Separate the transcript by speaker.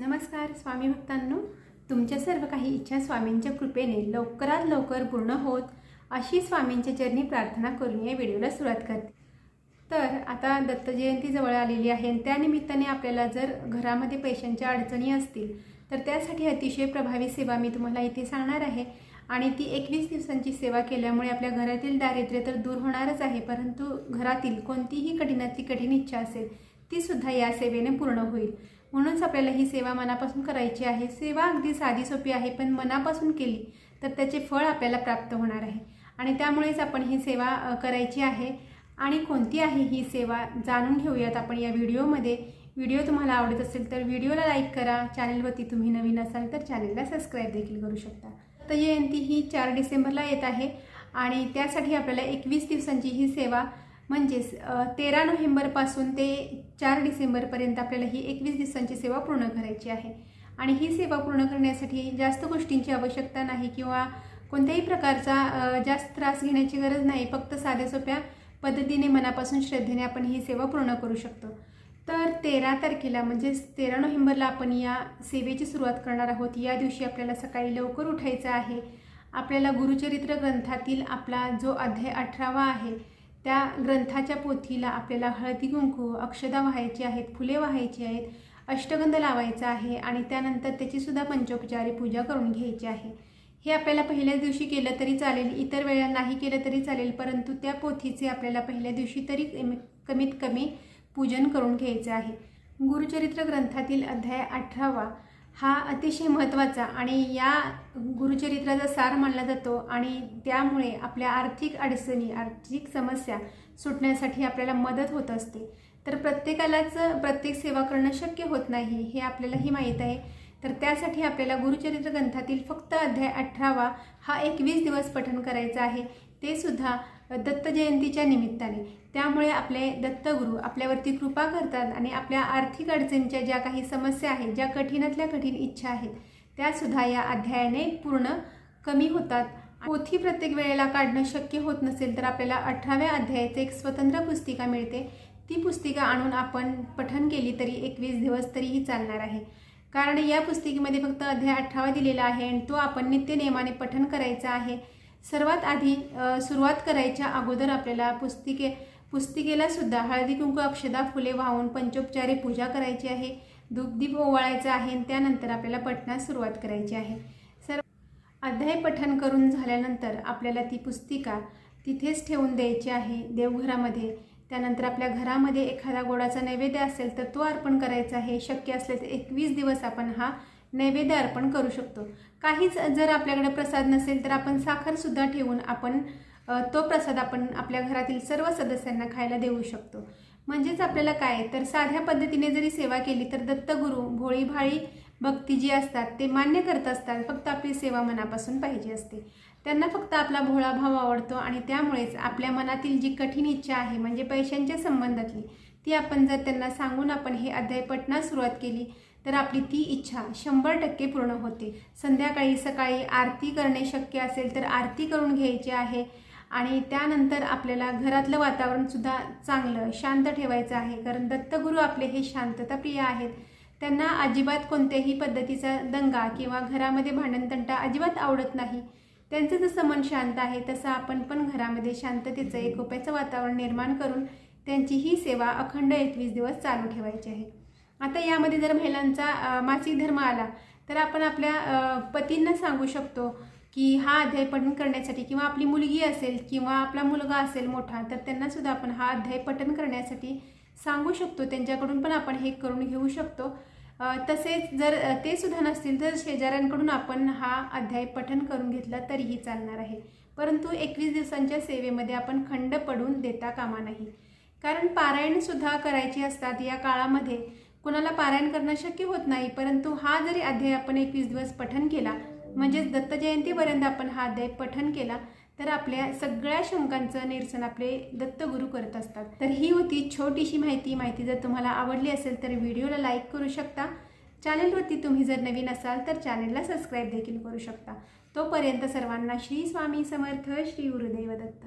Speaker 1: नमस्कार स्वामी भक्तांनो. तुमच्या सर्व काही इच्छा स्वामींच्या कृपेने लवकरात लवकर पूर्ण होत अशी स्वामींच्या चरणी प्रार्थना करून या व्हिडिओला सुरुवात करते. तर आता दत्त जयंती जवळ आलेली आहे आणि त्यानिमित्ताने आपल्याला जर घरामध्ये पैशांच्या अडचणी असतील तर त्यासाठी अतिशय प्रभावी सेवा मी तुम्हाला इथे सांगणार आहे. आणि ती एकवीस दिवसांची सेवा केल्यामुळे आपल्या घरातील दारिद्र्य तर दूर होणारच आहे परंतु घरातील कोणतीही कठीणातली कठीण इच्छा असेल ती सुद्धा या सेवेने पूर्ण होईल. म्हणूनच आपल्याला ही सेवा मनापासून करायची आहे. सेवा अगदी साधी सोपी आहे पण मनापासून केली तर त्याचे फळ आपल्याला प्राप्त होणार आहे. आणि त्यामुळेच आपण ही सेवा करायची आहे. आणि कोणती आहे ही सेवा जाणून घेऊयात आपण या व्हिडिओमध्ये. व्हिडिओ तुम्हाला आवडत असेल तर व्हिडिओला लाईक करा. चॅनलवरती तुम्ही नवीन असाल तर चॅनलला सबस्क्राईब देखील करू शकता. तर जयंती ही चार डिसेंबरला येत आहे आणि त्यासाठी आपल्याला एकवीस दिवसांची ही सेवा म्हणजेच तेरा नोव्हेंबरपासून ते चार डिसेंबरपर्यंत आपल्याला ही एकवीस दिवसांची सेवा पूर्ण करायची आहे. आणि ही सेवा पूर्ण करण्यासाठी जास्त गोष्टींची आवश्यकता नाही किंवा कोणत्याही प्रकारचा जास्त त्रास घेण्याची गरज नाही. फक्त साध्या सोप्या पद्धतीने मनापासून श्रद्धेने आपण ही सेवा पूर्ण करू शकतो. तर तेरा तारखेला म्हणजेच तेरा नोव्हेंबरला आपण या सेवेची सुरुवात करणार आहोत. या दिवशी आपल्याला सकाळी लवकर उठायचं आहे. आपल्याला गुरुचरित्र ग्रंथातील आपला जो अध्याय अठरावा आहे त्या ग्रंथाच्या पोथीला आपल्याला हळदी कुंकू अक्षदा व्हायची आहेत फुले व्हायची आहेत अष्टगंध लावायचा आहे आणि त्यानंतर त्याचीसुद्धा पंचोपचारी पूजा करून घ्यायची आहे. हे आपल्याला पहिल्या दिवशी केलं तरी चालेल इतर वेळा नाही केलं तरी चालेल परंतु त्या पोथीचे आपल्याला पहिल्या दिवशी तरी कमीत कमी पूजन करून घ्यायचं आहे. गुरुचरित्र ग्रंथातील अध्याय अठरावा हा अतिशय महत्त्वाचा आणि या गुरुचरित्राचा सार मानला जातो आणि त्यामुळे आपल्या आर्थिक अडचणी आर्थिक समस्या सुटण्यासाठी आपल्याला मदत होत असते. तर प्रत्येकालाच प्रत्येक सेवा करणं शक्य होत नाही हे आपल्यालाही माहीत आहे. तर त्यासाठी आपल्याला गुरुचरित्र ग्रंथातील फक्त अध्याय अठरावा हा एकवीस दिवस पठण करायचा आहे. ते सुद्धा दत्त जयंतीच्या निमित्ताने. त्यामुळे आपले दत्तगुरू आपल्यावरती कृपा करतात आणि आपल्या आर्थिक अडचणीच्या ज्या काही समस्या आहेत ज्या कठीणातल्या कठीण इच्छा आहेत त्यासुद्धा या अध्यायाने पूर्ण कमी होतात. पोथी प्रत्येक वेळेला काढणं शक्य होत नसेल तर आपल्याला अठराव्या अध्यायाचं एक स्वतंत्र पुस्तिका मिळते. ती पुस्तिका आणून आपण पठन केली तरी एकवीस दिवस तरीही चालणार आहे. कारण या पुस्तिकेमध्ये फक्त अध्याय अठरावा दिलेला आहे आणि तो आपण नित्यनियमाने पठन करायचा आहे. सर्वात आधी सुरुवात करायच्या अगोदर आपल्याला पुस्तिके पुस्तिकेला सुद्धा हळदी कुंकू अक्षदा फुले वाहून पंचोपचारी पूजा करायची आहे. धूपदीप ओवाळायचा आहे आणि त्यानंतर आपल्याला पठणास सुरुवात करायची आहे. सर्व अध्याय पठन करून झाल्यानंतर आपल्याला ती पुस्तिका तिथेच ठेवून द्यायची आहे देवघरामध्ये. त्यानंतर आपल्या घरामध्ये एखादा गोडाचा नैवेद्य असेल तर तो अर्पण करायचा आहे. शक्य असले तर एकवीस दिवस आपण हा नैवेद्य अर्पण करू शकतो. काहीच जर आपल्याकडे प्रसाद नसेल तर आपण साखरसुद्धा ठेवून आपण तो प्रसाद आपण आपल्या घरातील सर्व सदस्यांना खायला देऊ शकतो. म्हणजेच आपल्याला काय तर साध्या पद्धतीने जरी सेवा केली तर दत्तगुरू भोळीभाळी भक्ती जी असतात ते मान्य करत असतात फक्त आपली सेवा मनापासून पाहिजे असते. त्यांना फक्त आपला भोळा भाव आवडतो आणि त्यामुळेच आपल्या मनातील जी कठीण इच्छा आहे म्हणजे पैशांच्या संबंधातली ती आपण जर त्यांना सांगून आपण हे अध्याय पठणास सुरुवात केली तर आपली ती इच्छा शंभर टक्के पूर्ण होते. संध्याकाळी सकाळी आरती करणे शक्य असेल तर आरती करून घ्यायची आहे. आणि त्यानंतर आपल्याला घरातलं वातावरणसुद्धा चांगलं शांत ठेवायचं आहे. कारण दत्तगुरू आपले हे शांतताप्रिय आहेत. त्यांना अजिबात कोणत्याही पद्धतीचा दंगा किंवा घरामध्ये भांडणतंटा अजिबात आवडत नाही. त्यांचं जसं मन शांत आहे तसं आपण पण घरामध्ये शांततेचं एकोप्याचं वातावरण निर्माण करून त्यांची ही सेवा अखंड एकवीस दिवस चालू ठेवायची आहे. आता यामध्ये जर महिलांचा मासिक धर्म आला तर आपण आपल्या पतींना सांगू शकतो की हा अध्याय पठण करण्यासाठी किंवा आपली मुलगी असेल किंवा आपला मुलगा असेल मोठा तर त्यांनासुद्धा आपण हा अध्याय पठण करण्यासाठी सांगू शकतो. त्यांच्याकडून पण आपण हे करून घेऊ शकतो. तसेच जर ते सुद्धा नसतील तर शेजाऱ्यांकडून आपण हा अध्याय पठण करून घेतला तरीही चालणार आहे. परंतु एकवीस दिवसांच्या सेवेमध्ये आपण खंड पडून देता कामा नाही. कारण पारायणसुद्धा करायची असतात या काळामध्ये. कुणाला पारायण करणं शक्य होत नाही परंतु हा जरी अध्याय आपण एकवीस दिवस पठन केला म्हणजेच दत्त जयंतीपर्यंत आपण हा अध्याय पठन केला तर आपल्या सगळ्या शंकांचं निरसन आपले दत्तगुरू करत असतात. तर ही होती छोटीशी माहिती. माहिती जर तुम्हाला आवडली असेल तर व्हिडिओला लाईक करू शकता. चॅनलवरती तुम्ही जर नवीन असाल तर चॅनलला सबस्क्राईब देखील करू शकता. तोपर्यंत सर्वांना श्री स्वामी समर्थ श्री गुरुदेव दत्त.